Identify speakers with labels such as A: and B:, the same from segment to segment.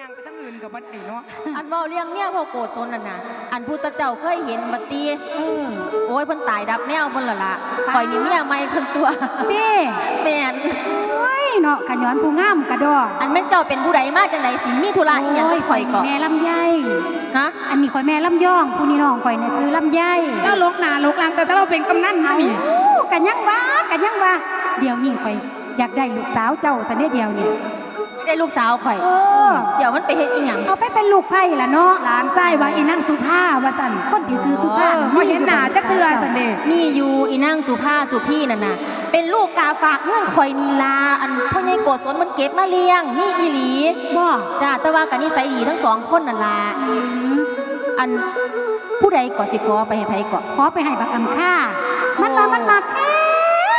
A: ยางไปทั้งอื่นกับบัดไอ้เนาะ
B: อันเว้าเลี้ยงเมียพ่อโกศลนั่นน่ะ อันพุทธเจ้าเคยเห็นบัดตี
C: เออ
B: โอ้ยเพิ่นตายดับแนวเพิ่นละละข่อยนี่เมียใหม่เพิ่นตัว
C: เด้
B: แม่น
C: โอ้ยเนาะกะย้อนผู้งามกะดอ
B: อันแม่นเจ้าเป็นผู้ใดมาจังไดสิมีธุระอีหยังกับข่อยก่อน
C: แม่ลำไย
B: ฮะ
C: อันนี้ข่อยแม่ลำย่องผู้นี้น้องข่อยน่ะซื้อลำไย
A: แล้วลกหนาลกหลังแต่ถ้าเราเป็นกำนันมา
C: เอา
A: นี่
C: กะยังว่ากันยังว่าเดี๋ยวนี้ข่อยอยากได้ลูกสาวเจ้าสันเด้เดียวเนี่ย
B: ได้ลูกสาวข่อย
C: เออ
B: เสี่ยวมันไปเฮ็ดอีหยัง
C: เอาไปเป็นลูกไผ่ละเนาะ
A: หลานไส้ว่าอีนั่งสุภาว่าสั่น
C: คนที่ซื้อสุภาพ
A: เออบ่เห็นหน้าจักเทื่อสันเด้
B: มีอยู่อีนางสุภาสุพี่นั่นน่ะ เป็นลูกกาฝากเงื่อนข่อยนีลา อันพ่อใหญ่โกศลมันเก็บมาเลี้ยงมีอีหลี
C: บ่
B: จ้าแต่ว่ากันนิสัยดีทั้งสองคนนั่นล่ะอันผู้ใดก่อสิขอไปให้ไผก่อ
C: ขอไปให้บักอำค่ามันมามันมาแห้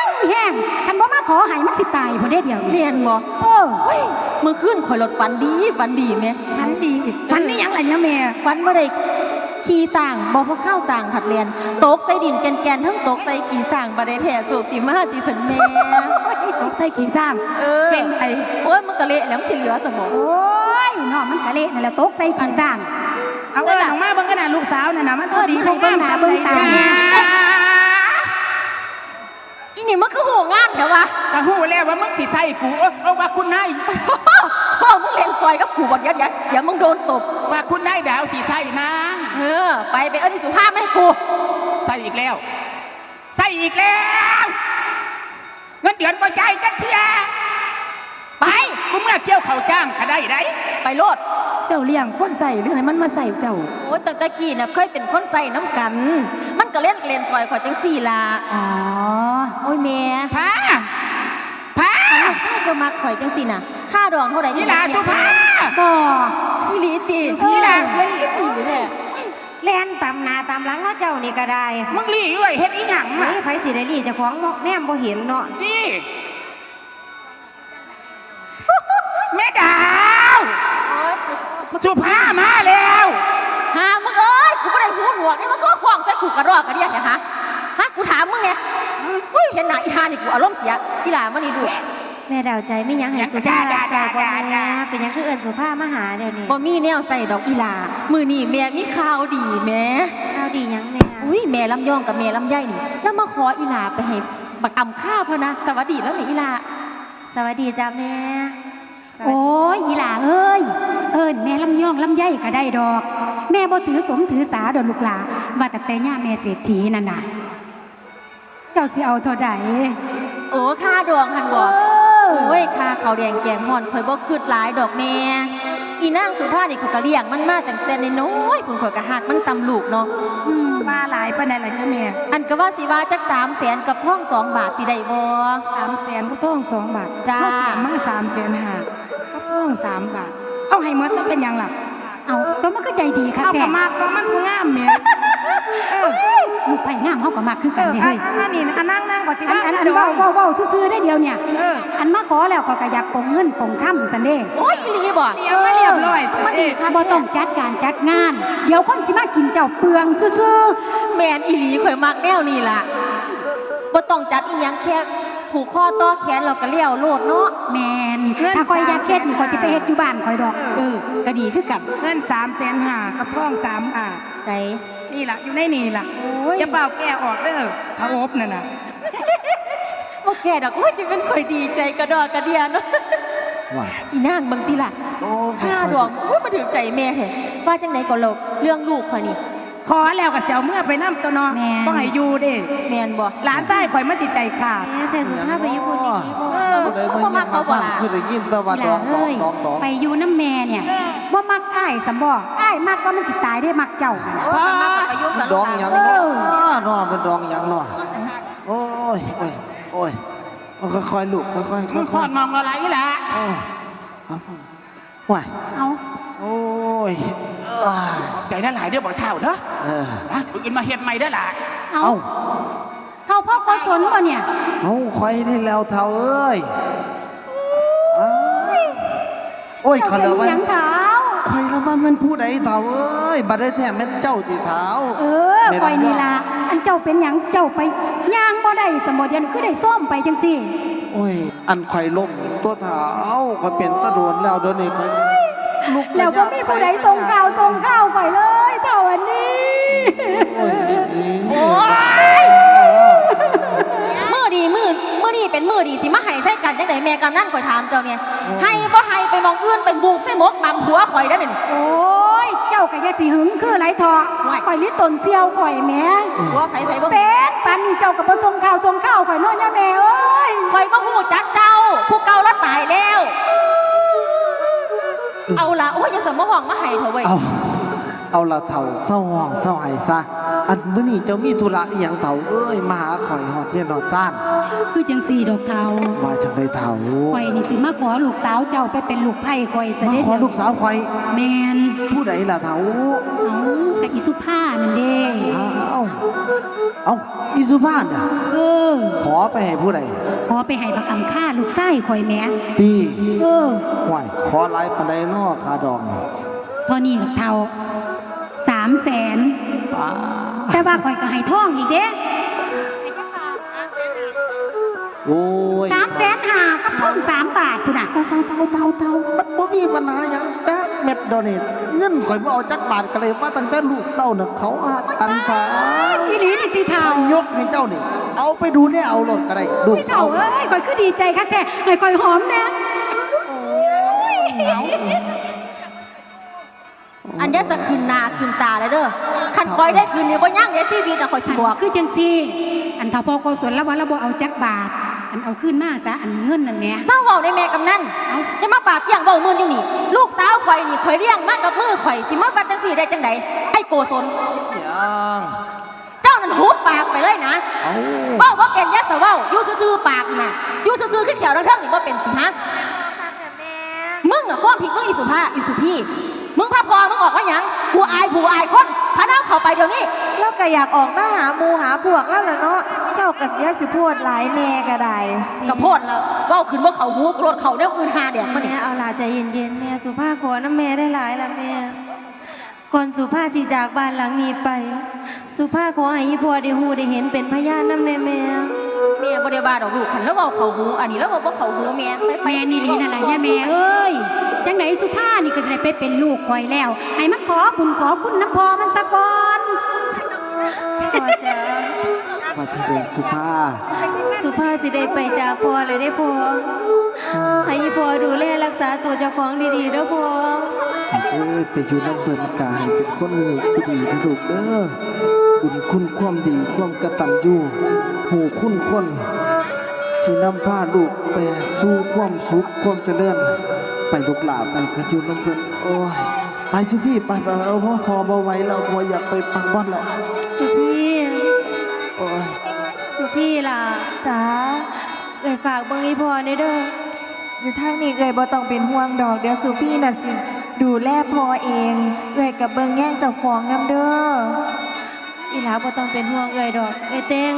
C: งแห้งคันบ่ มาขอให้มันสิตายพอได้เดียวนี่
B: เรียนบ่
C: เออ
B: เฮ้ยเมื่อคืนข่อยรถฝันดีฝันดีแม่
A: พันดีพันนี่ยังไรเนี่ยแม่
B: ฝันว่าได้ขี่สร้างบ่พอข้าวสร้างผัดเรียนตกใส่ดินแกนๆทั้งตกใส่ขี่สร้างบ่ได้แท้สุกสิมาติสันแม่
A: ตกใส่ขี้ซ้
B: เออำ
A: เป็นไอ้
B: โอ้ยมันก็เละแล้วมันสิเหลือสมอง
C: โอ้ยเนาะมันกะเละนั่นแหละตกใส่ขี้สร้าง
A: เอาเอินออกมาเบิ่งกระดาษลูกสาวน่ะนะมันพอดี
C: เออให้เบิ่งหน้าเบิ่งตา
B: อี นี่มันก็โหงานแถววะ
D: กะหูแล้วว่ามึงสิใส่กูเอ้อเออว่าคุณนาย
B: พ่อมึงเล่นซอยกับกูบอกยัดยัดเดี๋ยวมึงโดนตบ
D: ว่าคุณนายดาวสิใส่นาง
B: เออ ไปไปเอาดิสุภาพมาให้กู
D: ใส่อีกแล้ว ใส่อีกแล้ว เงินเดือนบ่จ่ายจักเที่ย
B: ไป
D: กูเมื่อเกี่ยวเขาวจ้างก็ได้ได้
B: ไปโลด
A: เจ้าเลี้ยงคนใส่หรือให้มันมาใส่เจ้า
B: โอ้ยตั้งแต่กี้น่ะเคยเป็นคนใส่น้ำกัน มันก็เล่นเล่นซอยข่อยจังสี่ละ
C: อ๋อ
B: โอ้ยแม่
D: พาพา
B: ลูกชายเจะมาข่อยจังสี่น่ะ ค่าดองเท่าไหร่
D: นี่ล่ะสุภา
C: บ่
B: พี่ลีตี
D: นี่ล่ะ
B: เฮ้ยตีแท้
E: แล่นตำหนาตำหลังเนาะเจ้านี่ก็ได้
D: มึงรีเอ้ยเฮ็ดอีหยัง
E: ไผ
D: มา
E: ไผสิได้รีเจ้าของเนาะแนมบ่เห็นเนาะ
D: จี้ สุภามาแล้ว
B: หามึงเอ้ยกูไม่ได้หูหนวกนี่มันก็ห่วงใส่กูกระรอกกระเดียเนี่ยฮะฮะกูถามมึงเนี่ยเฮ้ยเห็นหน้าอีหานี่กูอารมณ์เสียกีฬามันนี่ดู
E: แม่ดาวใจไม่ยั้งให้สุภาพใส่บ่แม่เป็นหยังคือเอิ้นสุภาพมาหาเดี๋ยวนี้
B: บ่มีแนวใส่ดอกอีหลามือนี่แม่มีข่าวดีแม่
E: ข้าวดีหยังแม่
B: อุ้ยแม่ลำยองกับแม่ลำไยนี่แล้วมาขออีหลาไปให้บักอ่ำข้าวพะนะ สวัสดีแล้วนี่อีหลา
E: สวัสดีจ้าแม่สวัสดี
C: โอ้ยอีหล่าเอ้ย เอิ้นแม่ลำย่องลำไยก็ได้ดอก แม่บ่ถือสมถือสาดอกลูกหลาว่าแต่แต่ย่าแม่เศรษฐีนั่นน่ะ เจ้าสิเอาเท่าใด
B: โอ้ค่าดวงหันบ่
C: อ
B: โอ้ยค่าข้าวแดงแกงห่อนข่อยบ่คืดหลายดอกแม่อีนางสุภาพนี่เขาก็เลี้ยงมันมาตั้งแต่น้อยๆพุ่นข่อยก็หักมันซ้ำลูกเนาะ
C: อืม
A: มาหลายปานใดล่ะเนี่ยแม่
B: อันก็ว่าสิว่าจัก3แสนกับท่องสองบาทสิได้บ่
A: สามแสนก็ท่องสองบาท
B: จ้า
A: เอเตรียมมาสามแสนห้าก็ท่อง สามบาท เอาให้หมดซะเป็นหยังล่ะ
C: เอาตัวมันก็ใจดีค่ะ
A: เอา
C: แก
A: กระมากก็มันงามแม่เออ
C: ลูกไผ่งามเฮาก็มากคือ
A: เอ
C: กัน
A: อ
C: เด้
A: อั
C: เฮ้
A: น
C: ย
A: อันอันนี้นะอันนั่งนั่งก่อนสิ
C: อันอันอัน
A: เดี๋ยว
C: เว้าเว้าเว้าซื่อๆได้เดียวเนี่ย
A: เออ
C: อันมาขอแล้วก็ก็อยากปลงเงินปลงค่ำสันเด้
B: โอ้ยอีหลีบ่
A: เตรียมมาเรียบร้อยสิ
B: มันดีค่ะ
C: บ่ต้องจัดการจัดงาน เดี๋ยวคนสิมากินเจ้าเปลืองซื่อ
B: แมนอีหลีข่อยมักแนวนี้ล่ะบ่ต้องจัดอีหยังแค่ ผูกคอต่อแขนเราก็เลี้ยวโลดเนาะ
C: ๆแมนถ้าคอยอยากเฮ็ดนี่คอยสิไปเฮ็ดอยู่บ้านคอยดอก
B: เออก็ดีคือกัน
A: เงินสามแสนห้ากับท่องสามบาท
B: ใส่
A: นี่ล่ะอยู่ในนี่ล่ะ
B: โอ้ย
A: จะเปล่าแก้ออกเด้อพระอบนั่นน่ะ
B: บ่แก่ดอกโอ้ยจะเป็นข่อยดีใจกระดอกกระเดียเนาะ
F: ว่า
B: อีนางเบางทีล่ะ
F: โอ้
B: ค่าดอกโอ้ยมาถึงใจแม่แท้ว่าจังไดก็โลกเรื่องลูกข่อยนี่
A: ขอแล้วกับเสี่ยวเมื่อไปน้ำตัวเนอ
C: แม่น
A: ต้องให้อยู่เด้
B: แม่นบ่
A: หลานไส้ข่อยมาสิใจขาด
E: แม่ใส่สุภาพไปญี่ปุ่นอีกทีบ่
A: เออ
F: ผู้ใดบ่ยินมาสั่งคือได้ยินแต่ว่า
C: อีห
F: ดอ
C: ล่าง
F: ดอง
C: เอ้ย
F: ดองดอง
C: ไปอยู่น้ำแม่เนี่ยบ่มักอ้ายสำบ่อ้ายมักว่ามันสิตายได้มักเจ้านั่นน่ะ
B: โอ้ยก็มากับประยุกต์กับ
F: ด
B: ลู
F: อกง
B: ห
F: หยั
B: ลางน
F: เนาะเนาะเป็นดองหยังเนาะโอ้ยโอ้ยโอ้ยเอาค่อยๆลูกค่อยๆค่อยๆ
D: มึงพอดมองอะไรล่ะ
F: โอ้เอา ว่าย
C: เอา
F: โอ้ยเอ้อ
D: ใจนั่นหลายเด้อบอกเท่าเถอะ
F: เออ
D: อะมึงอินมาเฮ็ดใหม่ได้อล่ะ
C: เอา
F: เอา
C: เท่าพ่อก็สนบ่เนี่ย
F: เอาค่อยนี่แล้วเท่าเอ้ยอ้ายโอ้ยเขา
C: เจ้า
F: เลย
C: เป็น
F: ว่า
C: หยังเท้า
F: ใครละว่ามันผู้ใดเท่าเอ้ยบัดได้แท้แม่นเจ้าที่เท้า
C: เออคอยนี่ล่ะอันเจ้าเป็นหยังเจ้าไปย่างบ่ได้สมบ่เดียนคือได้ส้มไปจังซี่
F: โอ้ย อันไข่อยล้มตัวเท้าก็เป็นตะโดนแล้วเดี๋ยวนี้ข่อยลูก
C: แล้วก็มีผู้ใดส่งข่าวส่งข่าวข่อยเลยเท่าอันนี้
F: โอ้ย
B: โอ้ยมือดีมือมือดีเป็นมือดีสิมาให้ใส่กันจังไดแม่กำนั่นข่อยถามเจ้าเนี่ยให้บ่ให้ไปมองอื่นไปบุกใส่หมกนำผัวข่อยได้อนี่
C: โอ้ยเจ้าก็อย่าสิหึงคือไรทอะ
B: ไม่
C: ข่อยลิตนเซียวข่อยแหม่
B: ผัวไผไผบ่
C: เป็นปานนี้เจ้าก็บ่ส่งข่าวส่งข่าวข่อยเน้อยย่าแม่เอ้ย
B: ข่อยบ่ฮู้จักเจ้า ผู้เก่าแล้วตายแล้ว เอาละโอ้ยอย่าสมมาห้องมาให้เถอะเว้ย
F: เอา เอาละเถ่าเศร้าห้องเศร้าไห้ซะ อันมื้อนี้เจ้ามีธุระอีหยังเถ่าเอ้ยมาหาข่อยฮอดเทียนฮอดจ้าน
C: คือจังสี่ดอกเทา
F: ว่าจังได้เถ่า
C: ข่อยนี่สิมาขอลูกสาวเจ้าไปเป็นลูกไผ่ข่อยซะ
F: มา
C: เด้
F: ขอลูกสาวข่อย
C: แม่น
F: ผู้ใดล่ะเถ่า
C: เอากับอีสุภานั่นเด้
F: อ้าวเอาอีสุภาพน่ะ
C: เออ
F: ขอไปให้ผู้ใด
C: ขอไปให้บักอำค่าลูกไส้ข่อยแหม่
F: ตี
C: เออ
F: ห่วยขอหลายปานใดน้อคาดอง
C: เท่านี้ดอกเทาสามแสน
F: ป้า
C: แต่ว่าข่อยก็ให้ท่องอีกเด้
F: โอ้ย
C: สามแสนหากับท่องสามบาทพุ่นน่ะ
F: เท่าเท่าเท่าเท่าเท่ามันบ่มีปัญหาหยังจักเม็ดโดยวนี่เงินข่อยบ่เอาจักบาทก็เลยว่าตั้งแต่ลูกเต้าน่ะเขาหาตันฟ้า
C: อีหลีนี่ติเทา
F: ข่อยยกให้เจ้านี่ เอาไปดูเนี่ยเอารถก็ได้ลูก
C: พี่
F: สา
C: เฒ่าวเอ้ยข่อยคือดีใจคักแท้ให้ข่อยหอมแน่
B: อันเนี้ยสะคืนหนาคืนตาเลยเด้อคันคอยได้คืนนี้บ่ย่างเดี๋ยวชีวิตน่ะคอยสิบอก
C: คือจังซี่อันเฒ่าพ่อโกศลแล้วว่าเราบ่เอาจักบาท อันเอาขึ้นมาซะอันเงินนั่นแหม่
B: เศร้าเว้าในแม่กำนันอย่ามาปากเกี่ยงเว้ามื่นอยู่นี่ ลูกสาวข่อยนี่ข่อยเลี้ยงมากับมือข่อยสิมาบัดจังซี่ได้จังไดไอ้โกศล
F: ยัง
B: เจ้านั่นหุบปากไปเลยนะ
F: เอา
B: เว้าว่าเป็นยะสะเว้าอยู่ซื่อๆปากน่ะอยู่ซื่อๆคือเขียวทั้งเทิงนี่บ่เป็นติฮะมึงน่ะความผิดมึงอีสุภาอีสุพี่ มึงพาพอมึงออกว่าหยังผู้อายผู้อายคนพาน้าเข้าไปเดี๋ยวนี้
E: แล้วก็อยากออกมาหาหมูหาพวกแล้วล่ะเนาะเจ้าก็เสียสิพูดหลายแม่ก็ได้
B: กระโพดแล้วเว้าขึ้นว่าเขาหูกรถเขาเนี่ยอื่นหาแดกมันนี่
E: แม่เอาล่ะใจเย็นๆแม่สุภาพขอน้ำแม่ได้หลายละแม่ก่อนสุภาพสิจากบ้านหลังนี้ไป สุภาพขอให้อีพ่อได้ฮู้ได้เห็นเป็นพยานน้ำในแม่
B: เมียบริวารดอกลูกขันแล้วเว้าเขาหูอันนี้แล้วเว้าบ่เขาหูเมียไปไป
C: แม่นี่หลีนั่นแหละย่าแม่เอ้ย จังไหนสุภานี่ก็จะได้ไปเป็นลูกข่อยแล้ว ให้มันขอบุญขอคุณน้ำพอมันสะก่อน
E: พ่อจ๋า
F: ว่าจะเป็นสุภาพ
E: สุภาพสิได้ไปจากพ่อเลยได้พ่อให้อีพ่อดูแลรักษาตัวเจ้าของดีๆเด้อพ่อ
F: เอ้ยไปอยู่น้ำเบิ่นกายเป็นคนผู้ดีนะลูกเด้อบุญคุณความดีความกตัญญูหูคุณคนสินำพาลูกไปสู่ความสุขความเจริญ ไปลูกหลาไปไปอยู่น้ำเบิ่นโอ้ยไปสิพี่ไปไปเอาพ่อพอบ่ไหวแล้วพออยากไปปักบ้านแล้ว
E: สุพี่
F: โอ้ย
E: สุพี่ล่ะจ๋าเอ่ยฝากเบิ่งอีพ่อในเด้อ
G: อยู่ทางนี้เอ่ยบ่ต้องเป็นห่วงดอกเดี๋ยวสุพี่น่ะสิดูแลพอเองเอ่ยกับเบิงแย่งเจ้าของน้ำเด้อ
E: อีหลาบ่ต้องเป็นห่วงเอ่ยดอกเอ่ยเต็ง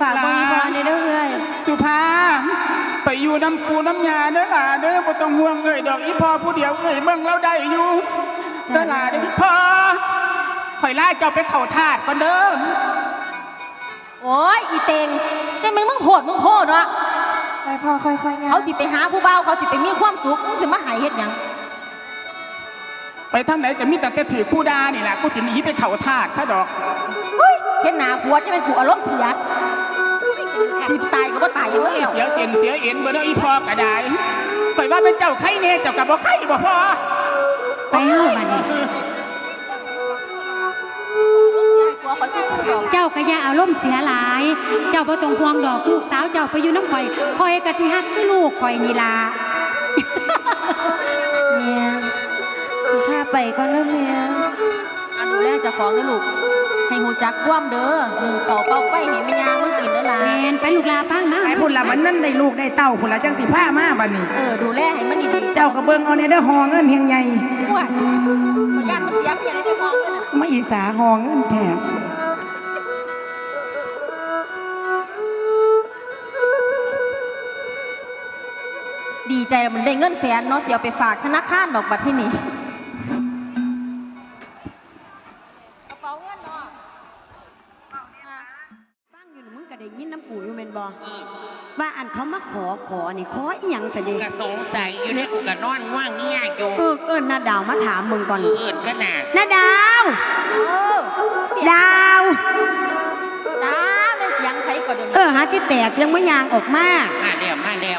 E: ฝากเบิ่งอีพ่อในเด้อเอ่ย
D: สุภา ไปอยู่น้ำปูน้ำยาเด้อหล่ะเด้อบ่ต้องห่วงเอ้ยดอกอีพ่อผู้เดียวเอ้ยเบิ่งเราได้อยู่เด้อหล่ะเด้อพ่อข่อยลาเจ้าไปเข้าทาสก่อนเด้อ
B: โอ้ยอีเตงจะเป็นมึงโหดมึงโหดเนาะ
G: ไปพ่อค่อยๆงาน
B: เขาสิไปหาผู้เบาวเขาสิไปมีความสุขมึงสิมาใหายเฮ็ดหยัง
D: ไปทางไหนก็มีแต่แต่ถือผู้ดานี่แหละกูสิหนีไปเข้าทาสซะดอก
B: เฮ้ยเห็นหน้าผัวจะเป็นผัวอารมณ์เสีย สิตายก็บ่ตายอย่าง
D: เอ้ย
B: เดียว
D: เสียเสียนเสียเอ็นเบ่เด้ออีพ่อก็ได้ข่อยว่าเป็นเจ้าไข่แน่เจ้าก็บ่ไข่บ่พ่อ
C: ไปเฮ้าบัดนี้
B: ผัวเขาซื่อๆดอก
C: เจ้าก็อย่าอารมณ์เสียหลาย เจ้าบ่ต้องห่วงดอกลูกสาวเจ้าไปอยู่น้ำข่อยข่อยก็สิฮักคือลูกข่อยนี่ล่ะ
E: แม่สุภาพไปก่อนเด้อแม่
B: อันดูแลเจ้าของเด้อลูก ให้หูจักความเด้อหนึ่งเขาเป่าไฟให้แม่ยามึงกินเด้อล่ะ
C: แมนไปลูกลาพังมา
H: ไอ้พุ่นละมันนั่นได้ลูกได้เต้าพุ่นละจังสิผ้ามาบัดนี้
B: เออดูแลให้มันดีๆ
H: เจ้ากระเบิงเอาในเด้อหอเงินเฮียงใหญ่
B: พวกก็ย่านมันเสียเพียงได้มองกันน่ะ
H: มาอีสาหอเงินแถม
B: ดีใจมันได้เงินแสนเนาะเสียเอาไปฝากธนาคารดอกบัตรที่นี่
C: ขามาข
I: ขอขอนี่ขออีหยังซะเด้
J: ก็สงสัยอยู่เนี่ยกูก็นอนว่างเงี้ยอยู่
I: เออเอิ้นนาดาวมาถามมึงก่อน
J: กูอื่นก็น่ะ
I: นาดาว
B: เออเสียง
I: ดาว
B: จ้าเป็นเสียงใครก่อนเดี๋ยว
I: เอ
B: นี้
I: อหาสิแตกยังไม่ยางออกมา
J: มาแล้วมาแล้ว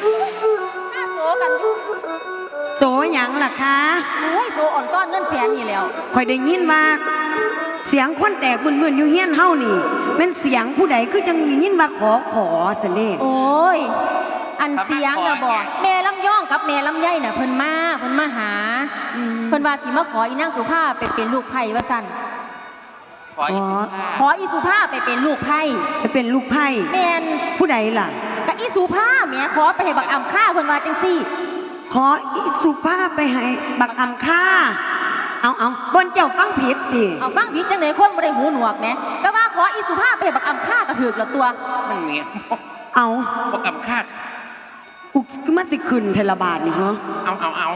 B: ข้าโซกันอยู่
I: โสหยังล่ะคะ
B: โอ้ยโซอ่อนซ่อนเงินแสนนี่แล้ว
I: คอยได้ยินว่าเสียงคนแตกมึนๆอยู่เฮียนเฮานี่เป็นเสียงผู้ใดคือจังได้ยินว่าขอขอซะเด้
B: โอ้ย อันเสียงนะบอกแม่ลำย่องกับแม่ลำไยน่ะเพิ่นมาเพิ่นมาหาเพิ่นว่าสิมาขออีนางสุภาพไปเป็นลูกไผ่ว่าซั่น
J: ขออีกสิบห้า
B: ขออีสุภาพไปเป็นลูกไผ่
I: จะเป็นลูกไพ่
B: แม่น
I: ผู้ใดล่ะ
B: กับอีสุภาพแหม่ขอไปให้บักอ่ำข้าเพิ่นว่าจังซี่
I: ขออีสุภาพไปให้บักอำค่าเอาเอาบนเจ้าฟังผิดดิ
B: เอาฟังผิดจังได๋คนบ่ได้หูหนวกแหมก็ว่าขออีสุภาพไปให้บักอ่ำข้าก็ถูกแล้วตัว
J: มันเมียน
I: เอา
J: พวกกำคาด
I: กูคือมาสิขึ้นเทละบาทนี่ฮะ
J: เอาเอาเอา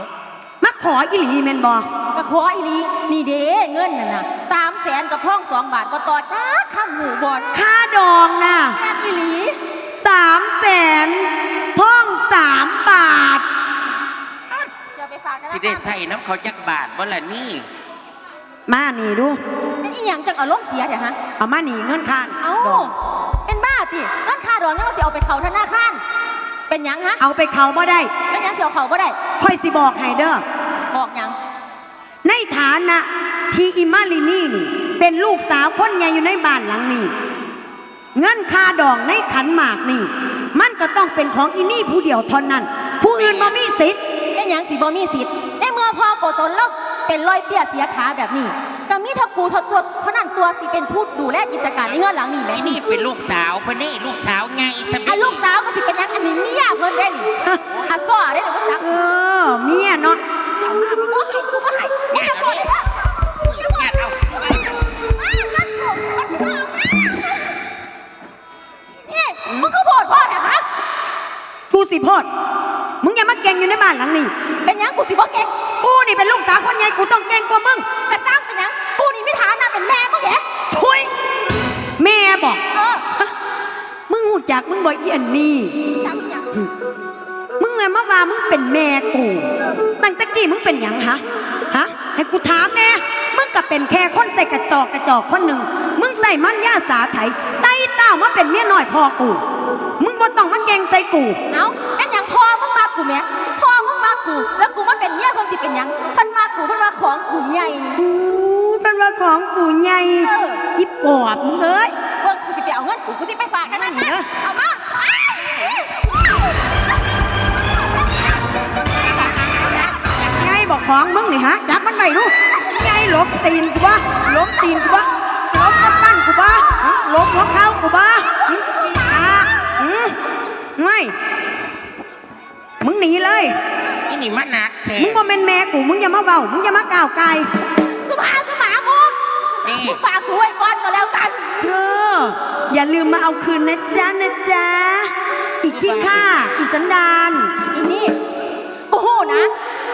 I: มาขออีหลีแม่นบ่
B: ก็ขออีหลีนี่เด้เงินนั่นน่ะ300,000กับทอง2บาทบ่ต่อจ้าคำหูบ่อน
I: ค่าดองน่ะ
B: แม่นอีหลี
I: สามแสนท่องสามบาท
B: จะไปฝากธนา
J: สิ
B: คาร
J: ได้ใส่น้ำเขาจักบาทบ่ล่ะนี่
I: มานี่ดู
B: เป็นอีหยังจังอารมณ์เสียเดี๋ยวฮะ
I: เอามานี่เงินคาน
B: เอ้า
I: ดอง
B: เป็นบ้าตินั่นค่าดอกยังว่าสิเอาไปเขาธนาคาร เป็นหยังฮะ
I: เอาไปเขาบ่ได้
B: เป็นหยังสิเอาเขาบ่ได้
I: ค่อยสิบอกให้เด้อ
B: บอกหยัง
I: ในฐานะที่อิมาลินี่นี่ เป็นลูกสาวคนใหญ่อยู่ในบ้านหลังนี้ เงินค่าดองในขันหมากนี่ มันก็ต้องเป็นของอินี่ผู้เดียวเท่านั้น ผู้อื่นบ่มีสิทธิ์
B: เป็นหยังสิบ่มีสิทธิ์ในเมื่อพ่อโกศลแล้วเป็นรอยเปียเสียขาแบบนี้ก็มีเทักกูเทักตัวเท่านั้น ตัวสิเป็นผู้ดูแลกิจการในเงื่อนหลังนี่แหม่
J: ไอ้นี่เป็นลูกสาวเพิ่นนี่ลูกสาวไงส
B: อันลูกสาวก็สิเป็นหยังอันนี้เมียเพิ่นได้นี่อาซ้อได้หรือว่าจัก
I: เออเมียเนาะ
B: เสียวหน้ามันบ่ให้กูบ่ให้กูจะพูดเลยนะกูจะพูด
J: ญาติเอา
B: อ้าวงั้นกูมันจะเอานี่มึงก็โพดพ่อนะคะ
I: กูสิโพดมึงอย่ามาเก่งอยู่ในบ้านหลังนี้
B: เป็นหยังกูสิบ่เก่ง
I: กูนี่เป็นลูกสาวคนใหญ่กูต้องเก่งกว่ามึง
B: กระส มึงหู
I: จักมึงบอกอีอันนี่
B: จังอีหยัง
I: มึงไงมาว่ามึงเป็นแม่กู ตั้งแต่กี้มึงเป็นหยังฮะฮะให้กูถามแน่มึงก็เป็นแค่คนใส่กระจอกกระจอกคนหนึ่งมึงใส่มันย่าสาไถไต้เต้ามาเป็นเมียน้อยพ่อกู มึงบ่ต้องมาเก่งใส่กู
B: เอ้าเป็นหยังพ่อมึงมากูแหม่พ่อมึงมากู แล้วกูมาเป็นเมียเพิ่นสิเป็นหยังเพิ่นมากูเพิ่นว่าของกูใหญ่
I: อู้เป็นว่าของกูใหญ่
B: เออ
I: อีปอบมึงเอ้ย
B: ธนาคารเอามาไง
I: บอกของมึงนี่ฮะจับมันไปดูไงหลบตีนกูบ้าหลบตีนกูบ้าหลบกระปั้นกูบ้าหลบหัวเข่ากูบ้าหึอ่าอืมไม่มึงหนีเลย
J: อ้นี่มันหนักแท้
I: มึงบ่เป็นแม่กูมึงอย่ามาเบามึงอย่ามาก้าวไกล
B: สุภาพสุหมามึงมึงฝากกูไว้ก่อนก็แล้วกัน
I: เออ อย่าลืมมาเอาคืนนะจ๊ะนะจ๊ะ อีกขี้ข้าอีสันดาน
B: อีนี่กูฮู้นะ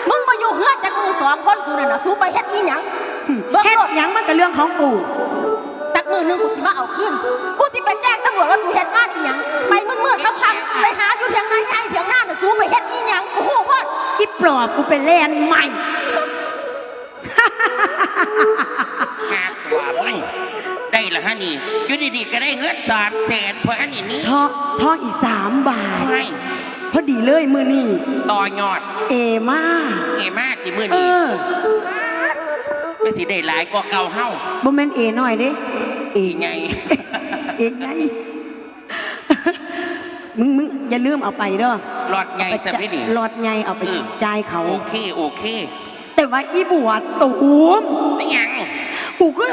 B: มึงมาอยู่เฮือนจากกูสองคนสูนั่นน่ะสูไปเฮ็ดอีหยังเบิ่ง
I: เฮ็ด
B: โลด
I: หยังมันก็เรื่องของกู
B: สักมือหนึงกูสิมาเอาขึ้นกูสิไปแจ้งตำรวจว่าสูเฮ็ดงานอีหยังไปมืดๆค่ำๆไปหาอยู่เถียงนาใหญ่เถียงหน้าน่ะสูไปเฮ็ดอีหยังกูฮู้พอด
I: อีปลอบกูเป็นแลนใหม่
J: หากว่าไม่ ได้ละฮะนี่อยู่ดีๆก็ได้เงินสามแสนเพราะอันนี้นี่
I: ทอทออีกสามบาท
J: ไม่
I: พอดีเลยมือนี่
J: ต่อยอด
I: เอมา
J: เอมาติมือ
I: เอ
J: นี้
I: อ
J: ก็สิได้หลายกว่าเก่าเฮา
I: บ่แม่นเอหน่อยเด้เอ
J: อีไง
I: เอไงมึงมึงอย่าลืมเอาไปเด้อ
J: หลอดไงจะไม่ดี
I: หลอดใหญ่เอาไป
J: เออ
I: จ่ายเขา
J: โอเค โอเค
I: แต่ว่าอีบวชตูม
J: ไม่หยัง
I: กูก็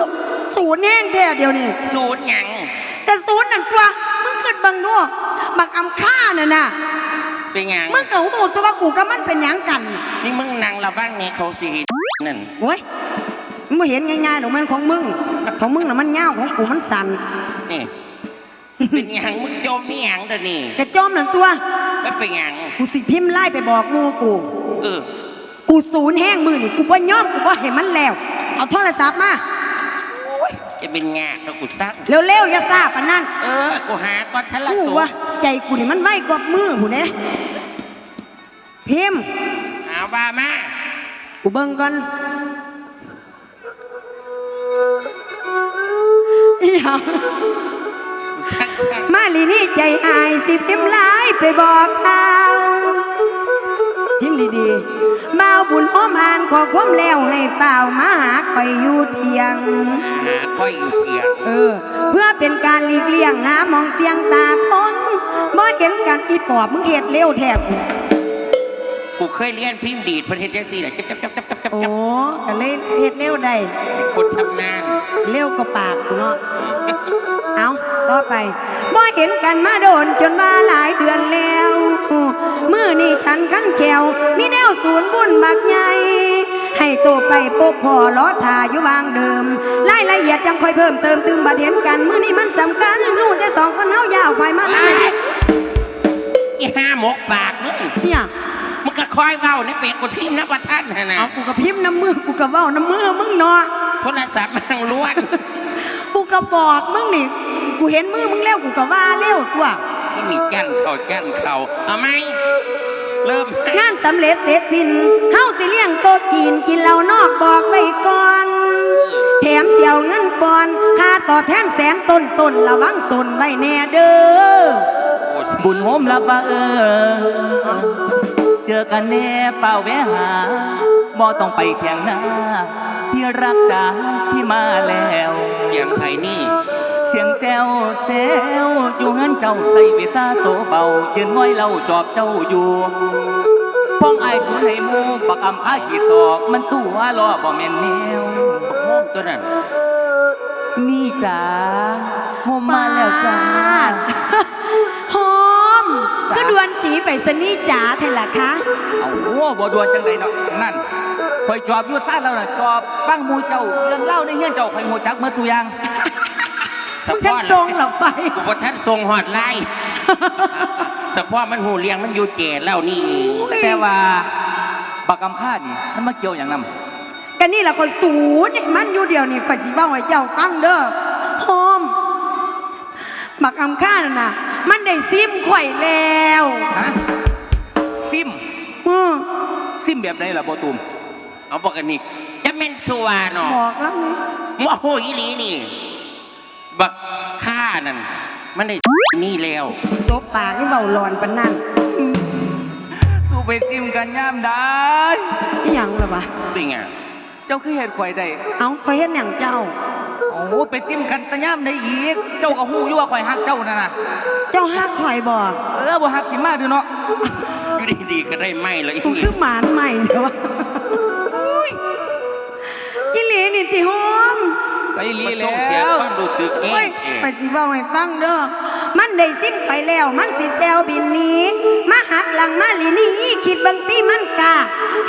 I: ศูนย์แห้งแท้เดียวนี่
J: ศูนย์หยัง
I: กระศูนย์นั่นตัวมึงเกิดบังนัวบักอำค่าน่ะน่ะ
J: เป็นหยัง
I: มึงกับหูตัวว่ากูกับมันเป็นหยังกัน
J: นี่มึงนั่งระบ้างเนี่ยเขาสิเห็นนั่น
I: โอ้ยมึงบ่เห็นง่ายๆหรอกมันของมึงของมึงน่ะมันยาวของกูมันสั่น
J: นี่เป็นหยังมึงโจมมีหยังเดี๋ยวนี้
I: กระจอมนั่นตัว
J: แล้วเป็นหยัง
I: กูสิพิมพ์ไล่ไปบอกหมูกู
J: เออ
I: กูศูนย์แห้งมือนี่กูบ่ยอมกูบ่ให้มันแล้ว เอาโทรศัพท์มา
J: จะเป็นงาแล้วกูซัก
I: เร็วๆอย่าซ่าปานนั้น
J: เออ กูหาก่อนทะละ
I: กู
J: สู
I: ว่าใจกูนี่มันไวกว่ามือหูเด้พิมพ์
J: เอาบ้ามา
I: กูเบิ่งก่อนอีหยัง
J: สักสัก
I: มาลีนี่ใจอายสิพิมพ์หลายไปบอกข่าวพิมพ์ดีๆ บ่าวบุญอ้อมอ่านขอความแล้วให้เฝ้าวมาหาคอยอยู่เที่ยง
J: หาค่อยอยู่เพียง
I: เออ เพื่อเป็นการหลีกเลี่ยงหามองเสียงตาคนบ่เห็นกันอีปอบมึงเฮ็ดเร็วแทบ
J: กูเคยเรียนพิมพ์ดีดประเทศจังซี่แหละจับจับจับจับจับจับ
I: โอ้ก็เลยเฮ็ดเร็วได้
J: คนชำนาญ
I: เร็วก็ปากกูเนาะ เอาต่อไปบ่เห็นกันมาโดนจนมาหลายเดือนแล้ว มือนี่ฉันขั้นแขวมีแนวศูนย์บุญบักใหญ่ให้โตไปพบพ่อล้อทาอยู่วางเดิมรายละเอียดจังค่อยเพิ่มเติมตึมบัดเห็นกัน มือนี่มันสำคัญรู้แต่สองคนเฮายาวไปมาเลย
J: อีห้าหมกปากมึง
I: เนี่ย
J: มึงก็คอยเว้าในเป็กกูพิมพ์นะประท่านน่ะนะ
I: เอากูกับพิมพ์น้ำมือกูกับเว้าน้ำมือมึงเนาะ
J: โทรศัพท์มันล้วน
I: กูก็บอกมึงนี่กูเห็นมือมึงแล้วกูก็ว่าเร็วตัว
J: ที่นี่แก้นเข่าแก้นเข่าเอาไหมเริ่ม
I: งานสำเร็จเสร็จสิ้นเฮาสิเลี้ยงโต๊ะจีนกินเหล้านอกบอกไว้ก่อน แถมเสียวเงินปอนค่าตอบแทนแสนต้นต้นระวังสนไว้แน่เด้อ
J: โอ้สิ
K: บุญโฮมรับว่าเออ เจอกันแน่เฝ้าแวะหาบ่ต้องไปเพียงหน้าที่รักจ๋าที่มาแล้ว
J: เสียงไผ่นี่
K: เสียงแซวแซวอยู่งั้นเจ้าใส่เวตาโตเบายืนง้อยเล่าจอบเจ้าอยู่พ้องอายสูนให้หมูบักอำอาขี่ศอกมันตัวล้อบ่แม่นแนว
J: โคมตัวนั้น
K: นี่จ๋าโฮมมาแล้วจ้า
I: หอม
K: จ๊ะ
I: ก็ดวนจีไปสนี่จ๋าเถอะล่ะคะ
K: เอาโอ้บ่ดวนจังไดเนาะนั่นคอยจอบอยู่ซ่านแล้วน่ะจอบฟังหมูเจ้าเรื่องเล่าในเฮียนเจ้าคอยหูจักเมื่อสุยัง
J: สะ
I: ท่าน
J: พอ
I: ทรงเหลับไป
J: กูบ่ทันทรงหอดไล่เฉพาะมันหูเลี้ยงมันอยู่แก่แล้วนี่เอง
K: แต่ว่าบักกำค่านี่มันมาเกี่ยวอย่างนำ
I: กันนี่แหละคนศูนย์นี่มันอยู่เดียวนี่ข่อยสิเว้าให้เจ้าฟังเด้อหอมบักอำค่านั่นน่ะ มันได้ซิมข่อยแล้ว
K: ฮะซิม
I: อือ
K: ซิมแบบไหนล่ะบ่ตุม
J: เอาบอกกันนี่จะเม่นสัวเนาะ
I: บอกแล้วนี่
J: โมโหอีหลีนี่ บักฆ่านั่น มันได้นี่แล้ว
I: ตบปากนี่เบาหลอนปานนั้น
K: สู้ไปซิมกันย่ามได้
I: อีหยังล่ะวะ
J: เป็นไง
K: เจ้าคือเฮ็ดข่อยได้
I: เอาข่อยเฮ็ดหยังเจ้า
K: โอ้ไปซิมกันตะย่ามได้อีก เจ้าก็ฮู้อยู่ว่าข่อยฮักเจ้านั่นน่ะ
I: เจ้าฮักข่อยบ่
K: เออบ่ฮักสิมาเด้อเนาะ
J: อยู่ดีๆก็ได้ไหมแล้วอี
I: กู
J: นี่
I: คือหมานใหม่เด้อวะ
K: ไปลี
J: มัน
K: แล้
J: ส่งเสียง
K: ว
J: ความรู้สึกเอ
I: โอ้ย
J: งเอง
I: ไปสิเว้าให้ฟังเด้อ มันได้ซิมไปแล้ว มันสิแซวบินหนี้ มาหักหลังมาลีนี่คิดบางตีมันกา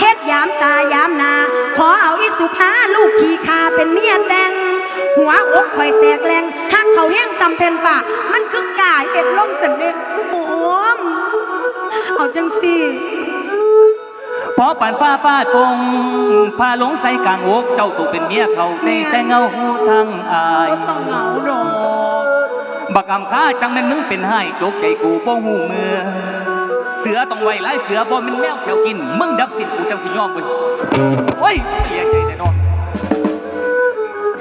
I: เฮ็ดยามตายามนา ขอเอาอีสุภาลูกขี่คาเป็นเมียแต่ง หัวอกข่อยแตกแรงหักเขาแห้งสำเพนฝ่า มันคือกาเฮ็ดลงสันเด็โอ้มเอาจังสิ
K: พอป่านฟ้าฟ้าตรงพาหลงใส่กลางอกเจ้าตกเป็นเมียเขาในแต่เงาหูทางอาย
I: ก็ต้องเหงาดอก
K: บักอำค่าจังแม่นมึงเป็นให้จกใจกูบ่หูเมือเสือต้องไว้ไล่เสือบ่แมันแมวแขวกิน มึงดับสินกูจังสิยอมเว้ยโอ้ยไม่เหลียใจแต่นอน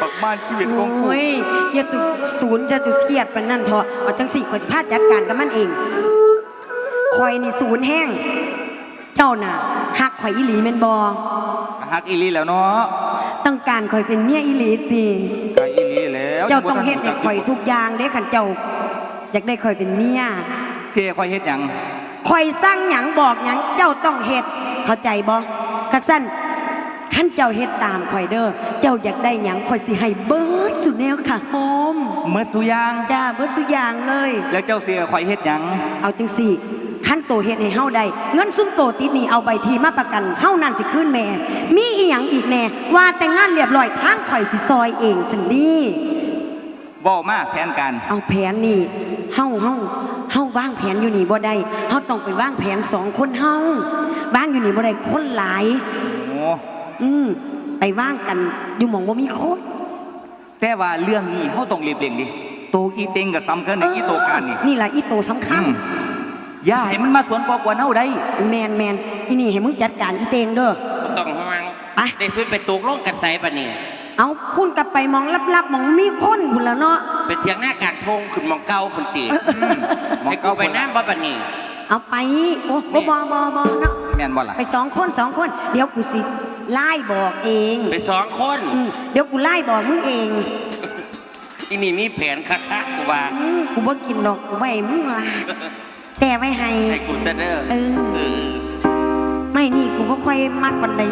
K: บักบ้านชีวิตของกู
I: โอ้ยอย่าสุศูนย์จะจุเครียดปานนั่นเถอะเอาจังสี่ข่อยสิพาจัดการกับมันเองคอยนี่ศูนย์แห้งเจ้าน่ะ หักข่อยอีหลีแม่นบ่
K: ฮักอีหลีแล้วเนาะ
I: ต้องการข่อยเป็นเมียอีหลีติ
K: ก็อีหลีแล้ว
I: เจ้าต้องเฮ็ดให้ข่อยทุกอย่างเด้คันเจ้าอยากได้ข่อยเป็นเมีย
K: เสียข่อยเฮ็ดหยัง
I: ข่อยสร้างหยังบอกหยังเจ้าต้องเฮ็ดเข้าใจบ่กะสั้นขั้นเจ้าเฮ็ดตามข่อยเด้อเจ้าอยากได้หยังข่อยสิให้เบิดสุดแนวค่ะโฮม
K: เมื่อสุยาง
I: จ้าเบิดสุอย่างเลย
K: แล้วเจ้าเสียข่อยเฮ็ดหยัง
I: เอาจังสี่ ขั้นโตเฮ็ดให้เฮาได้เงินซุ้มโตติดหนี่เอาใบทีมาประกันเฮานั่นสิคืนแม่ มีอีหยังอีกแน่ว่าแต่งงานเรียบร้อยทางข่อยสิซอยเองสันดี
K: เว้ามาแผนการ
I: เอาแผนนี่เฮาเฮาเฮาวางแผนอยู่นี่บ่ได้เฮาต้องไปวางแผนสองคนเฮาวางอยู่นี่บ่ได้คนหลาย
K: โอ้
I: อืมไปว่างกันอยู่หมองว่ามีโคตร
K: แต่ว่าเรื่องนี้เฮาต้องรีบเร่งดิโตอีเต็งกับสำคัญในอีโตการนี่
I: นี่แหละอีโตสำคัญ
K: อย่าให้มันมาสวนกอกว่าเน่าได้
I: แมนแมนอีนี่ให้มึงจัดการอีเตงเด้อ
J: บ่ต้องห่วง
I: ไป
J: ได้ช่วยไปตกลงกันใส่บัดนี้
I: เอาพุ่นกลับไปมองลับๆมองมีคนพุ่นแล้วเนาะ
J: ไปเถียงหน้ากลางทงขึ้นหมองเก่าพุ่นติ
K: หมอง
J: ให้กู
K: เก่า
J: ไปน้ำบ่บัดนี้
I: เอาไป โอ้บ่บอบอบอเนาะ
K: แม่นบ่ล่ะ
I: ไปสองคนสองคน เดี๋ยวกูสิไล่บอกเอง
J: ไปสองคน
I: อืมเดี๋ยวกูไล่บอกมึงเอง
J: อีนี่มีแผนคักๆกูว่า
I: อืมกูบ่กินดอกกูไว้ให้มึงล่ะ แต่ไว้ให้
J: ให้กูจะเด้อ
I: เออ
J: เออ
I: ไม่นี่กูก็ค่อยมักปันใด